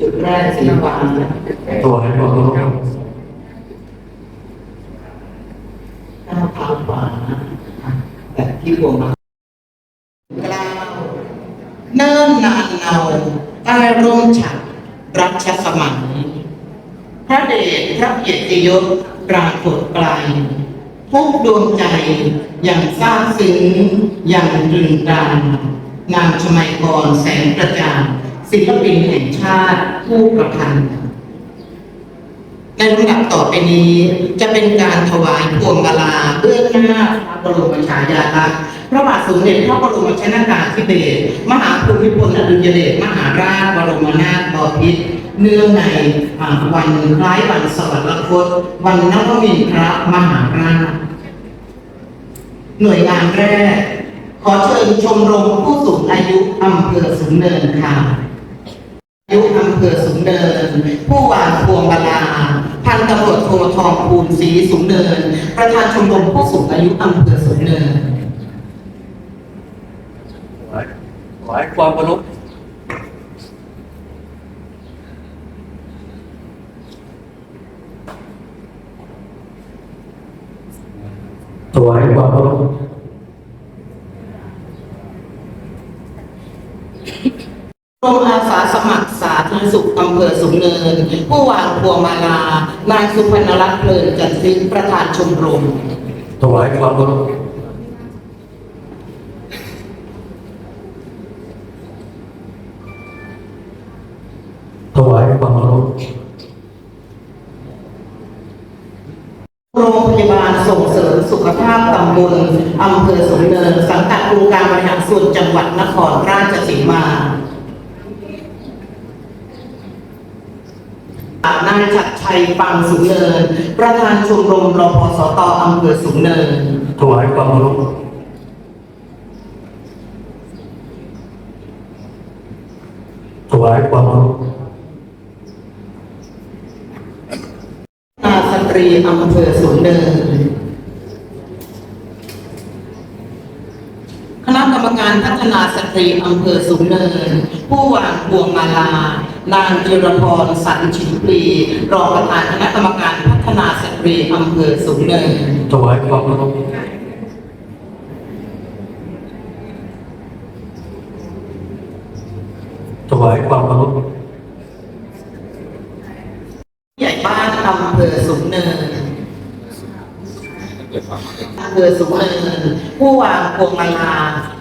จุดแรกสีฟ้าตัวให้ความเคารพก้าวเท้าขวาแบบที่พวงมากล้าวเนิ่นนานเนาใต้ร่มฉัตรรัชสมัยพระเดชพระเกียรติยศปรากฏไกลทุกดวงใจอย่างซาบซึ้งอย่างตรึงตานามชมัยกรแสงประจาง ศิลปินแห่งชาติผู้ประพันธ์ในลำดับต่อไปนี้จะเป็นการถวายพวงมาลาเบื้องหน้าพระบรมฉายาลักษณ์พระบาทสมเด็จพระบรมชนากาธิเบศรมหาภูมิพลอดุลยเดชมหาราชบรมนาถบพิตรเนื่องในวันคล้ายวันสวรรคตวันนวมินทรมหาราชหน่วยงานแรก ขอเชิญชมรมผู้สูงอายุอำเภอสูงเนินค่ะ ยุอำเภอสูงเนิน ผู้วางพวงมาลาพันตำรวจโททองภูลศรีสูงเนิน ประธานชมรมผู้สูงอายุอำเภอสูงเนินถวายถวายความเคารพถวายความเคารพกรมอาสาสมัครสา ธารณสุขอำเภอสูงเนิน ผู้วางพวงมาลานายสุพรรณรัตน์เพลินจันทร์ซึ้งประธานชมรม ถวายความเคารพถวายความเคารพโรงพยาบาลส่งเสริมสุขภาพตำบลอำเภอสูงเนิน สังกัดองค์การบริหารส่วนจังหวัดนครราชสีมา นายชัดชัยปังสูงเนิน ประธานชมรมรพสตอำเภอสูงเนิน ถวายความเคารพถวายความเคารพนาสตรีอำเภอสูงเนิน คณะกรรมการพัฒนาสตรีอำเภอสูงเนิน ผู้วางพวงมาลา นางจิรพรสันชิมปลีรองประธานคณะกรรมการพัฒนาสตรีอำเภอสูงเนินถวายความเคารพถวายความเคารพใหญ่บ้านอำเภอสูงเนินอำเภอสูงเนิน ผู้วางพวงมาลา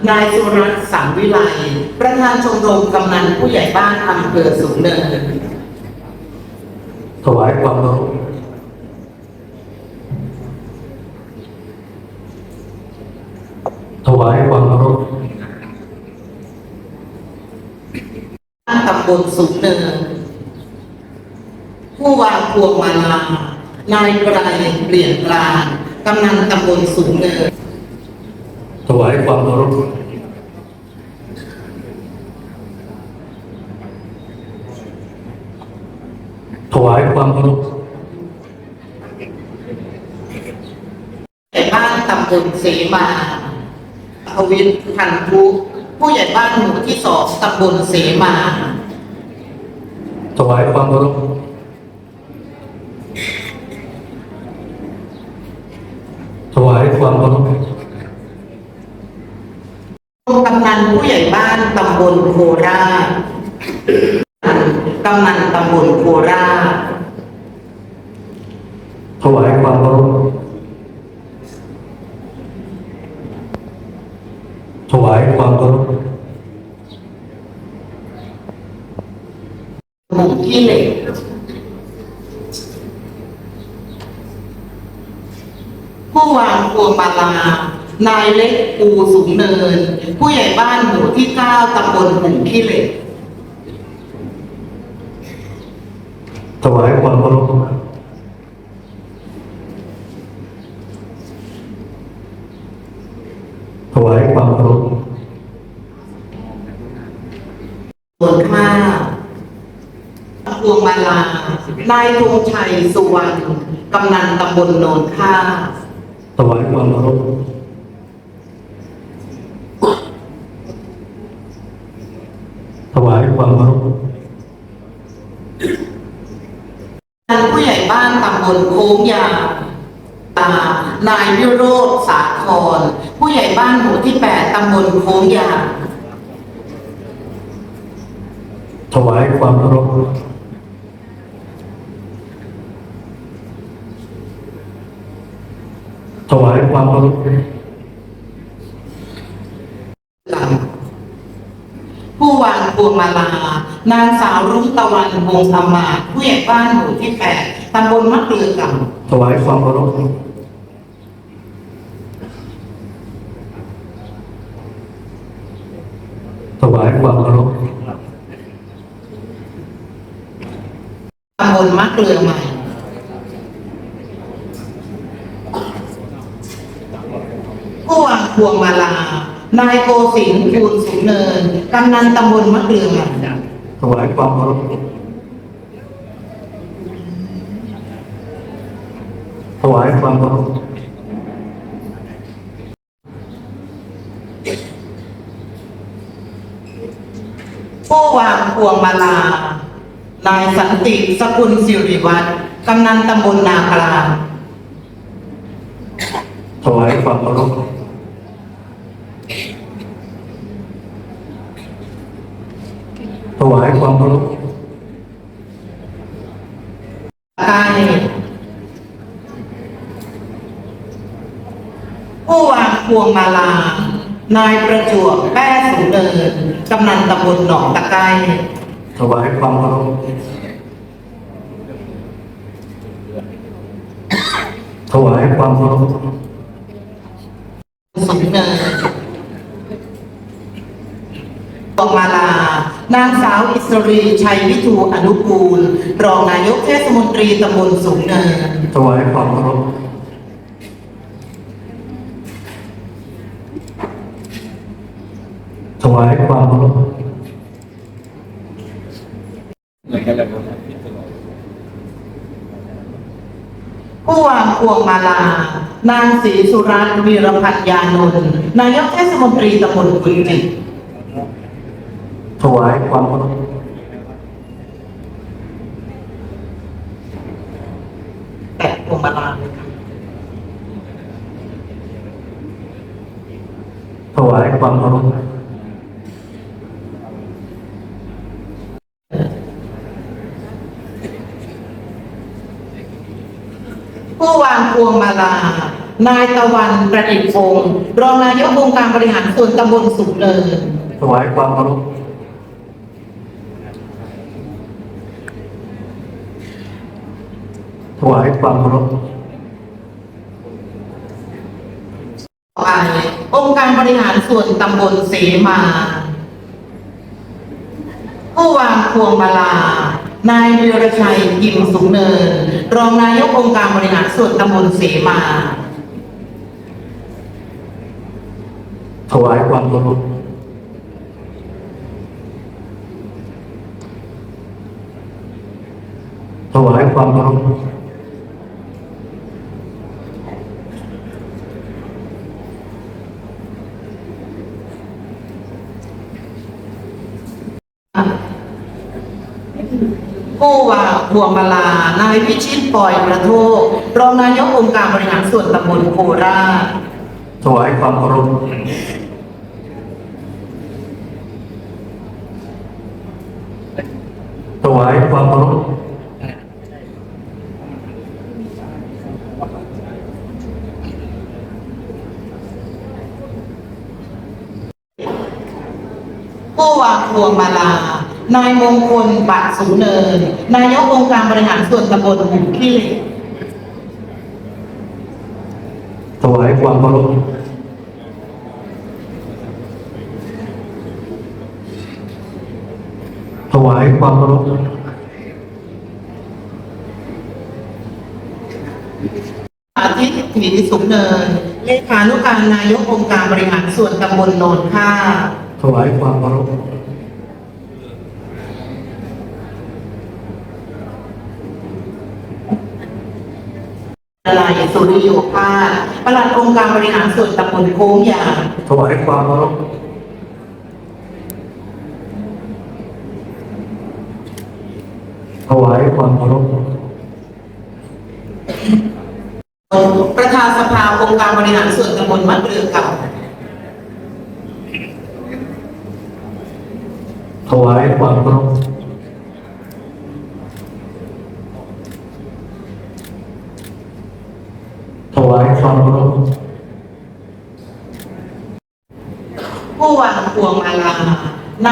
นายสุรัตน์สังวิไล ประธานชมรมกำนันผู้ใหญ่บ้านอำเภอสูงเนิน ถวายความเคารพถวายความเคารพตำบลสูงเนิน ผู้วางพวงมาลา นายไกรเปลี่ยนกลางกำนันตำบลสูงเนิน ถวายความเคารพถวายความเคารพผู้ใหญ่บ้านตำบลเสมาทวิทย์พันธุผู้ใหญ่บ้านหมู่ที่สองตำบลเสมาถวายความเคารพถวายความเคารพ กำนันผู้ใหญ่บ้านตำบลโคราชกำนันตำบลโคราชถวายความเคารพถวายความเคารพหมู่ที่เหล็กผู้วางพวงมาลา นายเล็กปูสูงเนิน ผู้ใหญ่บ้านหมู่ที่เก้าตำบลหมู่ขี้เหล็กถวายความเคารพถวายความเคารพส่วนห้าพวงมาลา นายธงชัยสุวรรณ กำนันตำบลโนนท่าถวายความเคารพถวายความเคารพำบลโค้งยางนายวิโรธสาคร ผู้ใหญ่บ้านหมู่ที่ 8ตำบลโค้งยางถวายความเคารพถวายความเคารพผู้วางพวงมาลานางสาวรุ่งตะวันวงศ์ธรรมาผู้ใหญ่บ้านหมู่ที่8 ตำบลมะเกลือเก่าถวายความเคารพถวายความเคารพตำบลมะเกลือใหม่ผู้วางพวงมาลา นายโกสินทร์คูณสูงเนิน กำนันตำบลมะเกลือใหม่ถวายความเคารพ วายความเคารพผู้วางพวงมาลา นายสันติสกุลสิริวัฒน์กำนันตำบลนากลางถวายความเคารพถวายความเคารพใก ผู้วางพวงมาลา นายประจวบแป้สูงเนินกำนันตำบลหนองตะไคร้ถวายความเคารพถวายความเคารพสูงเนินพวงมาลา นางสาวอิสรีชัยวิทูอนุกูล รองนายกเทศมนตรีตำบลสูงเนินถวายความเคารพ วายความเคารพผู้วางพวงมาลา นางศรีสุรัตน์วีรพัฒยานนท์นายกเทศมนตรีตำบลกุยจิตถวายความเคารพ แตะพวงมาลาเลยค่ะ ถวายความเคารพ ผู้วางพวงมาลา นายตะวันประดิษฐ์พงศ์รองนายกองค์การบริหารส่วนตำบลสูงเนิน ถวายความเคารพถวายความเคารพไปองค์การบริหารส่วนตำบลเสมา ผู้วางพวงมาลา นายวีรชัยยิมสูงเนิน รองนายกองค์การบริหารส่วนตำบลเสมา ถ วายความเคารพถวายความเคารพผู้วางพวงมาลา นายพิชิตปล่อยประโทษรองนายกองค์การบริหารส่วนตำบลโคราชถวายความเคารพ ถวายความเคารพผู้วางพวงมาลา นายมงคลบัตรสูเนิน นายกองค์การบริหารส่วนตำบลหุบขี้เหล็ก ถวายความเคารพถวายความเคารพ อา ทิตย์หนีสูงเนินเลขานุการนายกองค์การบริหารส่วนตำบลโนนท่าถวายความเคารพลายสุริโยภาสปลัดองค์การบริหารส่วนตำบลโค้งยางถวายความเคารพถวายความเคารพ ค์การบริหารส่วนตำบลมะเกลือเก่า ถวายความเคารพถวายความเคารพ ผู้วางพวงมาลาน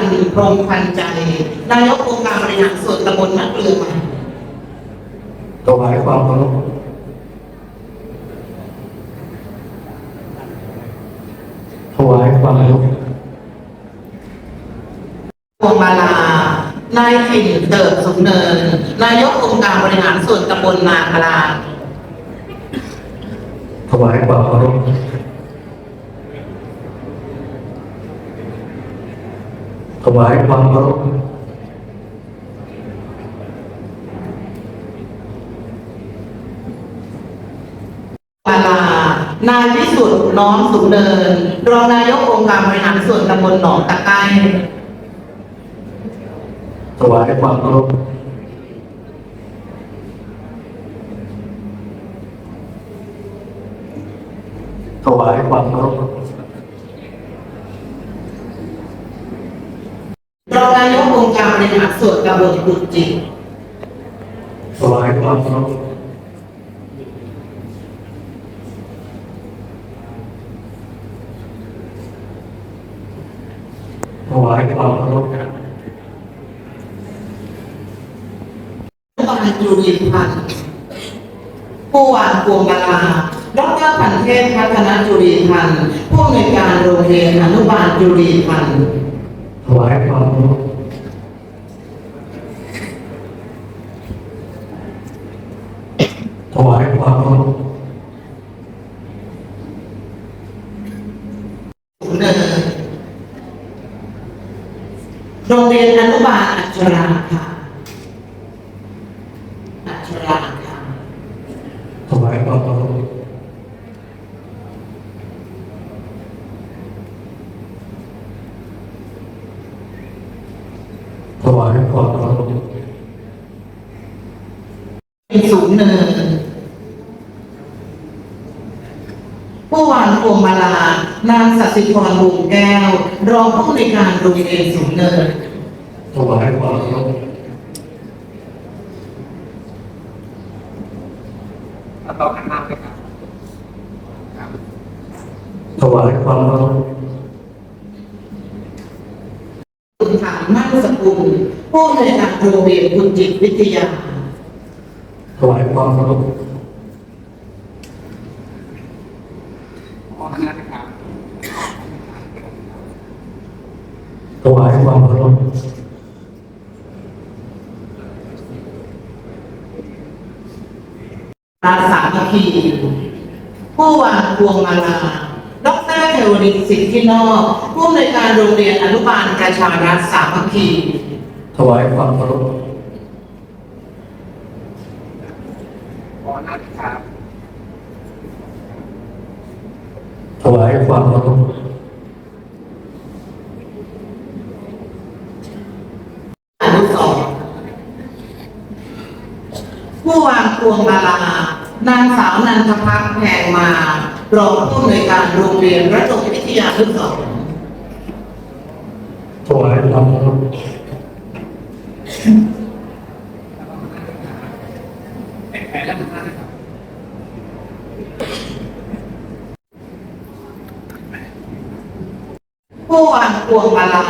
ายยุรันพรหมพันใจนายกองค์การบริหารส่วนตำบลมะเกลือใหม่ถวายความเคารพถวายความเคารพพวงมาลา นายถิ่นเติบสุขเนิน นายกองค์การบริหารส่วนตำบลนากลางถวายความเคารพ ถวายความเคารพมาลานายวิสุทธิ์น้อมสุขเนิน รองนายกองค์การบริหารส่วนตำบลหนองตะไคร้ถวายความเคารพถวายความเคารพ รองนาย กองค์การบริหารส่วนตำบลกุจิถวายความเคารพถวายความเคารพผู้วางจุรินพันธ์ผู้วางพวงมาลาดรพันเทพพัฒนจุรินพันธ์ผู้อำนวยการโรงเรียนอนุบาลจุรินพันธ์ถวายความเคารพถวายความเคารพ สุขเนินโรงเรียนอนุ บาลอัชราค่ะอัชราค่ะถวายความเคารพถวายความเคารพเป็นสูงเนินผู้วางพวงมาลานางสัสิธรวงแก้ว รองผู้ในวยการโรงเรียนสูงเนิน ถวายความเคารพต่อข้างหน้าเลยครับถวายความเคารพคุณถามมั่นสกุลผู้ในวยการโรงเรียนคุณจิตวิทยา ถวายความเคารพต่อข้างหน้าเลยครับถวายความเคารพ ราสามัคคีผู้วางพวงมาลาดรเทวรินสิทธินอกผู้ในวยการโรงเรียนอนุบาลประชารัฐสามัคคีถวายความเคารพต่อน้าเลยครับถวายความเคารพ อนุสรณ์ ผู้วางพวงมาลานางสาวนันทพัฒน์แพงมารองผู้อำนวยการโรงเรียนระดมวิทยานุสรณ์ถวายความเคารพแผลด้านหน้าเลยครับผู้วางพวงมาลา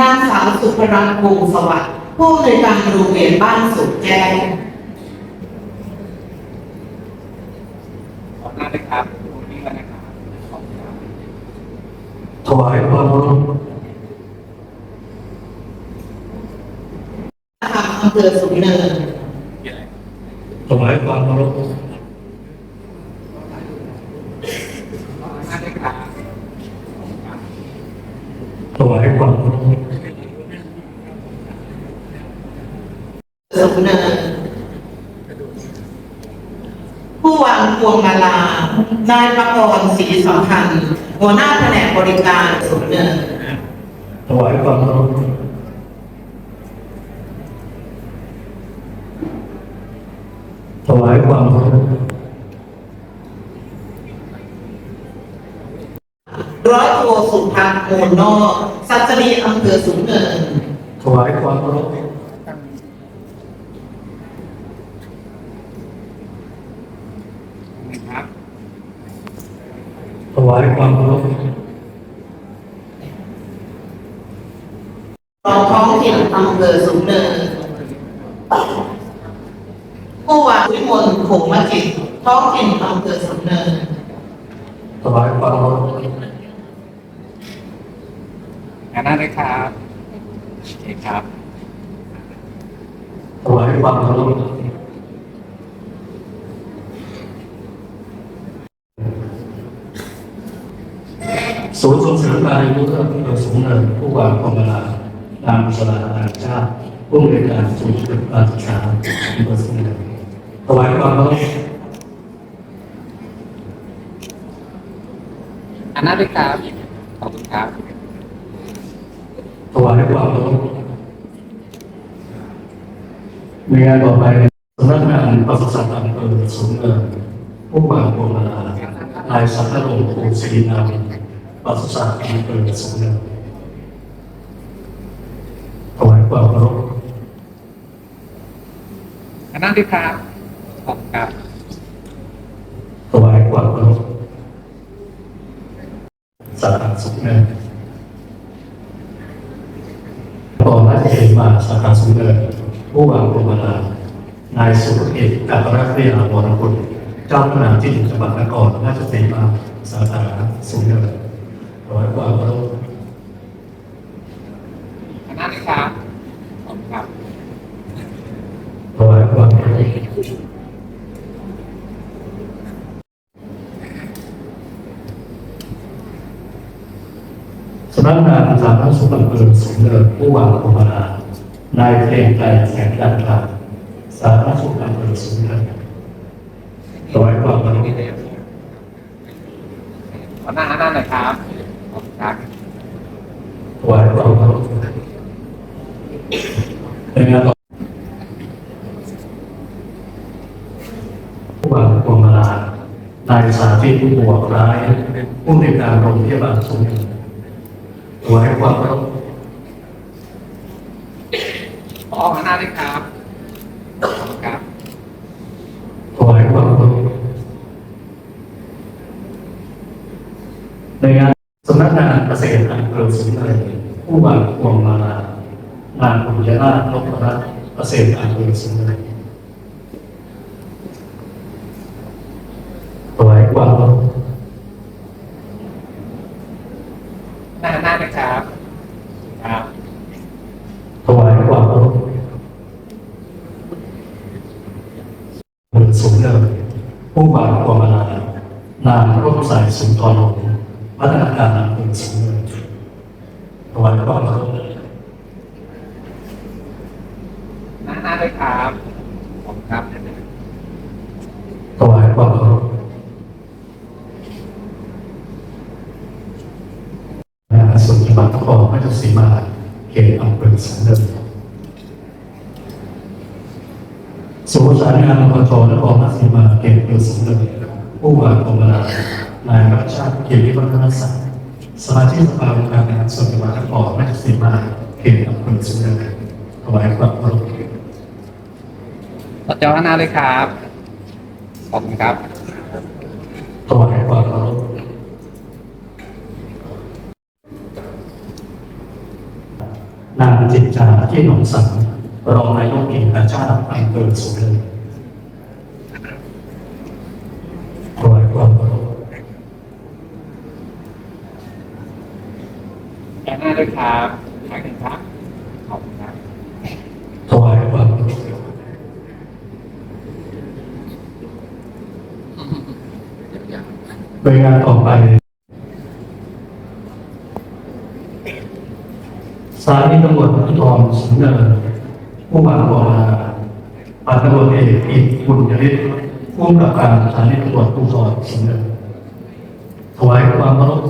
นางสาวสุภรัตน์วงสวัสดิ์ผู้อำนวยการโรงเรียนบ้านสุขแจ้ง ต่อหน้าเลยครับตรงนี้แล้วนะครับขอบคุณครับ ถวายความเคารพทางอำเภอสูงเนินถวายความเคารพต่อหน้าลยครับถวายความเคารพสูงเนินผู้วางพวงมาลานายประกรณ์ศรีสัมพันธ์ หัวหน้าแผนกบริการสูงเนินถวายความเคารพถวายความเคารพร้อยโทสุพันธ์โมนนอกสัตรีอำเภอสูงเนินถวายความเคารพนะครับถวายความเคารพ รองท้องถิ่นอำเภอสูงเนิน ผู้ว่าวิมลโขงมาจิตท้องถิ่นอำเภอสูงเนิน ถวายความเคารพ งานหน้าเลยครับ โอเคครับถวายความเคารพศูนย์ส่งเสริมการเรียนรู้เรื่องที่เราสูงเนินผู้ว่าคอมเวลานามบุษราอาชาติผู้บริการศูนย์ฝึกการศึกษาที่ประสูงเนินถวายความเคารพงานหน้าเลยครับขอบคุณครับถวายความเคารพ ในงานต่อไปสำนักงานปศุสัตว์อำเภอสูงเนินผู้ว่าคอมเวลานายสัตย์รงค์ภูศรีนามปศุสัตว์อำเภอสูงเนินถวายความเคารพงานหน้าเลยครับขอบคุณครับถวายความเคารพสาขาสุขเนินต่อราชเอกมาสาขาสุขเนิน ผู้ว่าคอมเวลานายสุรเอกอัครเรียาวรคุณเจ้าพนักงานที่ดินจังหวัดนครราชสีมาสาขาสุขเนินถวายความเคารพงานหน้าเลยครับขอบคุณครับถวายความเคารพสำนักงานสาธารณสุขอำเภอสูงเนินผู้ว่าคอมเวลา นายเพลงใจแสงจันทราสาธารณสุขอำเภอสูงเนินถวายความเคารพขอหน้าหน้าหน่อยครับขอบคุณครับถวายความเคารพในงานต่อผู้ว่าพวงมาลานายสาธิตผู้บวกร้ายผู้ในวยการโรงพยาบาลสูงเนินถวายความเคารพขอหน้าเลยครับ ครับถวายความเคารพในงานสำนักงานเกษตรอำเภอสูงเนินผู้ว่าพวงมาลานางปุญญาลาภนพรัตน์เกษตรอำเภอสูงเนินถวายความเคารพ หน้าหน้าเลยครับครับ ถวายความเคารพบนสูงเนินผู้บ่าวความลานามร่วมสายสุนทรหงษ์พัฒนาการอำเภอสูงเนิน ถวายความเคารพหน้าหน้าเลยครับขอบคุณครับถวายความเคารพนาส่วนจังหวัดนครราชสีมาเขตอำเภอสูงเนินศูนย์ประสานงานอบจนครราชสีมาเขตอำเภอสูงเนินผู้ว่ากรมลานายรัชชาติเกียรติวัฒนศักดิ์ สมาชิกสภาองค์การบริหารส่วนจังหวัดนครราชสีมาเขตอำเภอสูงเนินถวายความเคารพต่อจอหน้าเลยครับ ขอบคุณครับถวายความเคารพนางจิตจาที่หนองสังรองนายกเองกชาติอำเภอสูงเนินถวายความเคารพ แก หน้าด้วยครับขอบคุณครับ ขอบคุณครับถวายความเคารพโดยงานต่อไปสถานีตำรวจภูธรสูงเนินผู้บังคับการพันตำรวจเอกอิทบุญยฤทธิ์ผู้กำกับการสถานีตำรวจภูธรสูงเนินถวายความเคารพ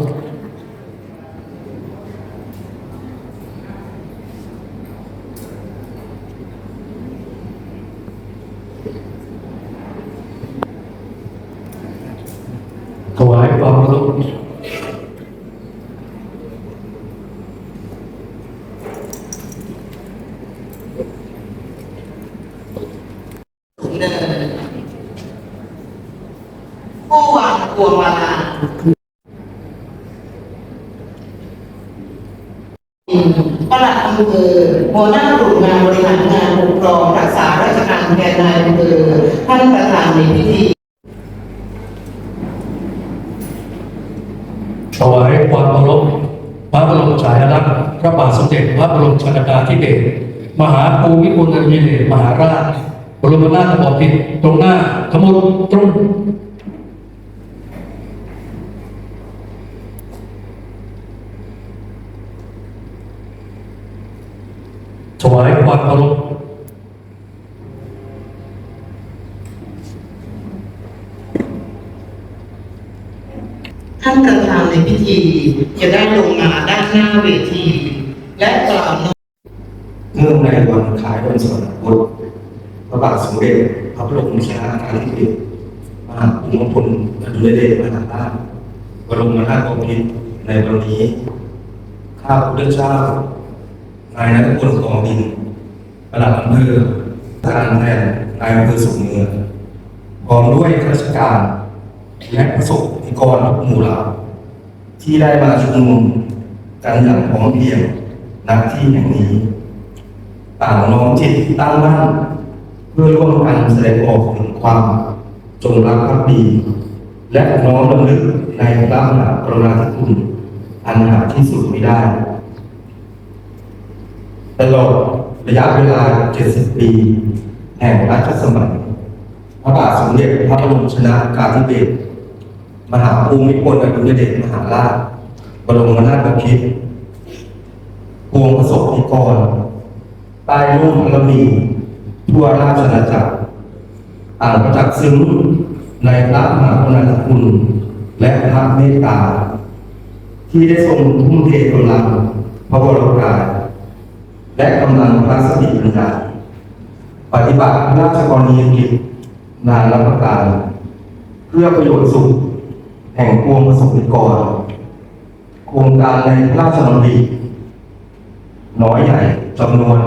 พวงมาลาปลัดอำเภอหัวหน้ากลุ่มงานบริหารงานปกครองรักษาราชการแทนนายอำเภอท่านประธานในพิธีถวายความเคารพพระบรมฉายาลักษณ์พระบาทสมเด็จพระบรมชนกาธิเบศรมหาภูมิพลอดุลยเดชมหาราชบรมนาถบพิตรตรงหน้าขมลตรง ถวายความเคารพท่านประธานในพิธีจะได้ลงมาด้านหน้าเวที และกล่าวเนื่องในวันคล้ายวันสวรรคตพระบาทสมเด็จพระบรมชนกาธิเบศรมหาภูมิพลอดุลยเดชมหาราชบรมนาถบพิตรในวันนี้ ข้าพระเจ้า นายนัทพลของดินประหลัดอำเภอการแทนนายอำเภอสุขเมืองพร้อมด้วยข้าราชการและประสบนิกรหมู่เหล่าที่ได้มาชุมนุมกันอย่างพร้อมเพรียงณที่แห่งนี้ ต่างน้อมจิตตั้งมั่นเพื่อร่วมกันแสดงออกถึงความจงรักภักดี และน้อมรำลึกในพระมหากรุณาธิคุณอันหาที่สุดไม่ได้ ตลอดระยะเวลา 70 ปี แห่งรัชสมัย พระบาทสมเด็จพระบรมชนากาธิเบศรมหาภูมิพลอดุลยเดชมหาราชบรมนาถบพิตรพวงประสบนิกรใต้ร่มพระมีทั่วราชอาณาจักรต่างประจักษ์ซึ้งในพระมหากรุณาธิคุณ และพระเมตตา ที่ได้ทรงทุ่มเทกำลังพระวรกาย และกำลังพระสติปัญญาปฏิบัติพระราชกรณียกิจนานรับประการเพื่อประโยชน์สุข แห่งปวงประสบนิกรโครงการในพระราชดำริน้อยใหญ่จำนวน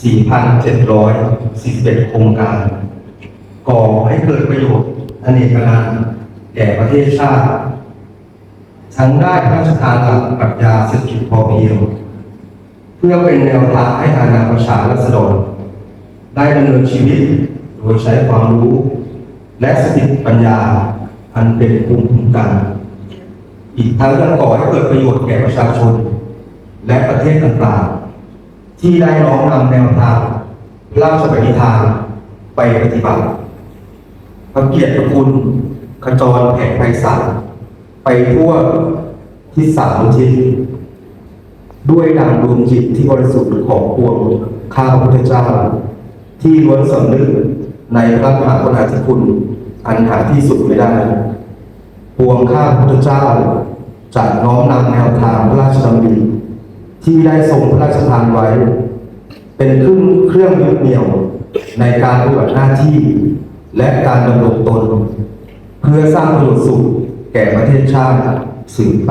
4,741 โครงการ ก่อให้เกิดประโยชน์อเนกนันแก่ประเทศชาติ ทั้งได้พระราชทานหลักปรัชญาเศรษฐกิจพอเพียง เพื่อเป็นแนวทางให้อาณาประชารัษฎรได้ดำเนินชีวิตโดยใช้ความรู้ และสติปัญญาอันเป็นภูมิคุ้มกัน อีกทั้งยังก่อให้เกิดประโยชน์แก่ประชาชน และประเทศต่างๆ ที่ได้น้อมนำแนวทางพระราชปณิธานไปปฏิบัติพระเกียรติคุณขจรแผ่ไพศาลไปทั่วทิศสามทิศ ด้วยดังดวงจิตที่บริสุทธิ์ของปวงข้าพระพุทธเจ้า ที่ล้วนสำนึกในพระมหากรุณาธิคุณ อันหาที่สุดไม่ได้ ปวงข้าพระพุทธเจ้าจะน้อมนำแนวทางพระราชดำริที่ได้ทรงพระราชทานไว้ เป็นเครื่องเครื่องยึดเหนี่ยวในการปฏิบัติหน้าที่ และการดำรงตน เพื่อสร้างประโยชน์สุขแก่ประเทศชาติสืบไป